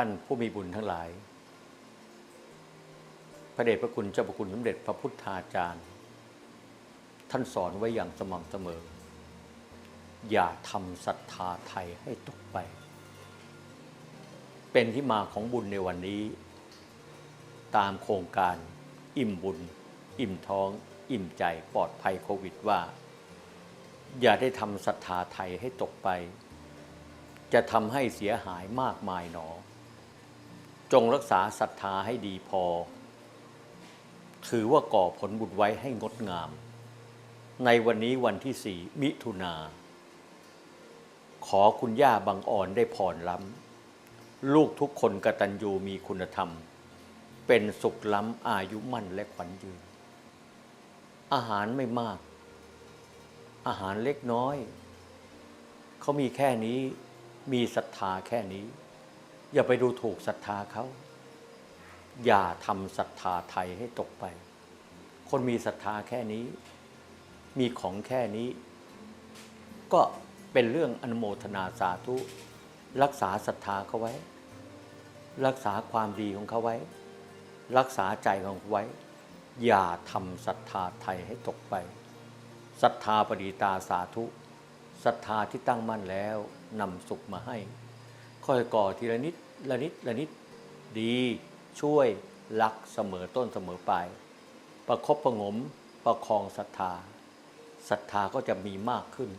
ท่านผู้มีบุญทั้งหลาย พระเดชพระคุณเจ้าพระคุณสมเด็จพระพุทธาจารย์ ท่านสอนไว้อย่างสม่ำเสมอ อย่าทำศรัทธาไทยให้ตกไป เป็นที่มาของบุญในวันนี้ ตามโครงการอิ่มบุญ อิ่มท้อง อิ่มใจปลอดภัยโควิดว่า อย่าได้ทำศรัทธาไทยให้ตกไปจะทำให้เสียหายมากมายหนอ จงรักษาศรัทธาให้ดีพอ ถือว่าก่อผลบุญไว้ให้งดงาม ในวันนี้วันที่สี่มิถุนา ขอคุณย่าบางอ่อนได้ผ่อนล้ำ ลูกทุกคนกตัญญูมีคุณธรรม เป็นสุขล้ำอายุมั่นและขวัญยืน อาหารไม่มาก อาหารเล็กน้อย เขามีแค่นี้มีศรัทธาแค่นี้ อย่าไปดูถูกศรัทธาเขา อย่าทำศรัทธาไทยให้ตกไป คนมีศรัทธาแค่นี้ มีของแค่นี้ ก็เป็นเรื่องอนโมทนาสาธุ รักษาศรัทธาเขาไว้ รักษาความดีของเขาไว้ รักษาใจของเขาไว้ อย่าทำศรัทธาไทยให้ตกไปศรัทธาปฏิตาสาธุศรัทธาที่ตั้งมั่นแล้วนำสุขมาให้ ค่อยก่อทีละนิดละนิดละนิดดีช่วยรักเสมอต้นเสมอปลายประคบประงมประคองศรัทธาศรัทธาก็จะมีมากขึ้น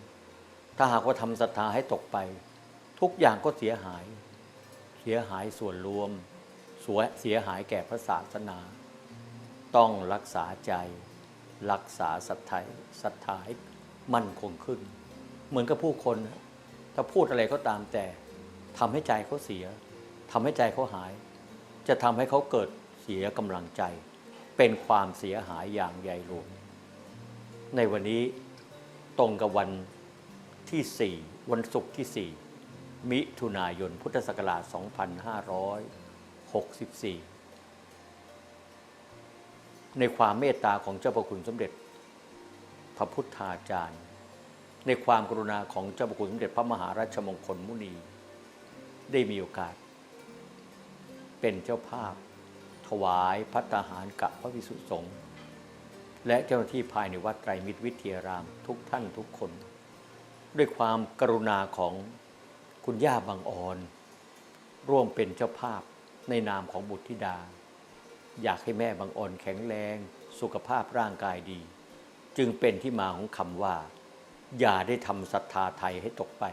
ถ้าหากว่าทำศรัทธาให้ตกไป ทุกอย่างก็เสียหาย เสียหายส่วนรวมสวยเสียหายแก่พระศาสนา ต้องรักษาใจ รักษาศรัทธาศรัทธาให้มั่นคงขึ้น เหมือนกับผู้คน ถ้าพูดอะไรก็ตามแต่ ทำให้ใจเขาเสียทำให้ใจเขาหาย จะทำให้เขาเกิดเสียกำลังใจ เป็นความเสียหายอย่างใหญ่หลวงในวันนี้ตรงกับวันที่ 4 วันศุกร์ที่ 4 มิถุนายนพุทธศักราช 2564 ในความเมตตาของเจ้าพระคุณสมเด็จ พระพุทธาจารย์ ในความกรุณาของเจ้าพระคุณสมเด็จพระมหาราชมงคลมุนี ได้มีโอกาส เป็นเจ้าภาพ ถวายพัตตาหารกับพระวิสุสงฆ์และเจ้าหน้าที่ภายในวัดไตรมิตรวิทยารามทุกท่านทุกคน ด้วยความกรุณาของคุณย่าบางอ่อน ร่วมเป็นเจ้าภาพในนามของบุตรธิดา อยากให้แม่บางอ่อนแข็งแรง สุขภาพร่างกายดี จึงเป็นที่มาของคำว่า อย่าได้ทำศรัทธาไทยให้ตกไป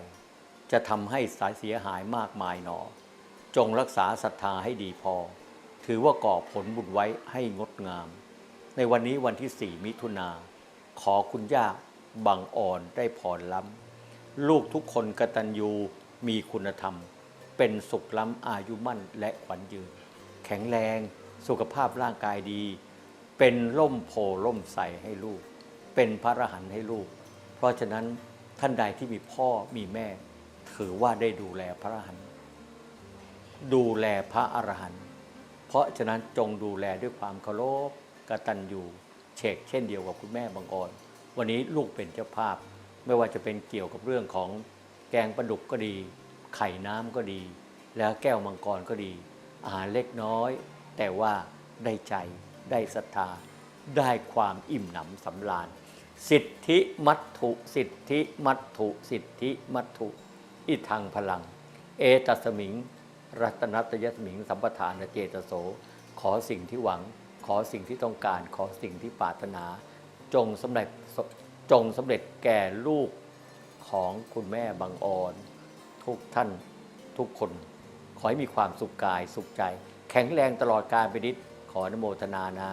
จะทำให้สายเสียหายมากมายหนอ จงรักษาศรัทธาให้ดีพอ ถือว่าก่อผลบุญไว้ให้งดงาม ในวันนี้วันที่ 4 มิถุนา ขอคุณย่าบางอ่อนได้พรล้ำ ลูกทุกคนกตัญญูมีคุณธรรม เป็นสุขล้ำอายุมั่นและขวัญยืน แข็งแรงสุขภาพร่างกายดี เป็นร่มโพล่มใสให้ลูก เป็นพระอรหันต์ให้ลูก เพราะฉะนั้นท่านใดที่มีพ่อมีแม่ ถือว่าได้ดูแลพระอรหันต์ดูแลพระอรหันต์เพราะฉะนั้นจงดูแลด้วยความเคารพกตัญญูเชกเช่นเดียวกับคุณแม่บางออนวันนี้ลูกเป็นเจ้าภาพ ไม่ว่าจะเป็นเกี่ยวกับเรื่องของแกงปลาดุกก็ดี ไข่น้ำก็ดี แล้วแก้วมังกรก็ดี อาหารเล็กน้อย แต่ว่าได้ใจได้ศรัทธา ได้ความอิ่มหนำสำราญสิทธิมัตถุสิทธิมัตถุสิทธิมัตถุ อิทังพลัง เอตัสมิง รัตนัตยสมิง สัมปทานเจตโส ขอสิ่งที่หวัง ขอสิ่งที่ต้องการ ขอสิ่งที่ปรารถนา จงสำเร็จจงสำเร็จแก่ลูกของคุณแม่บางออน ทุกท่านทุกคน ขอให้มีความสุขกายสุขใจ แข็งแรงตลอดการไปนิดขออนโมทนานะ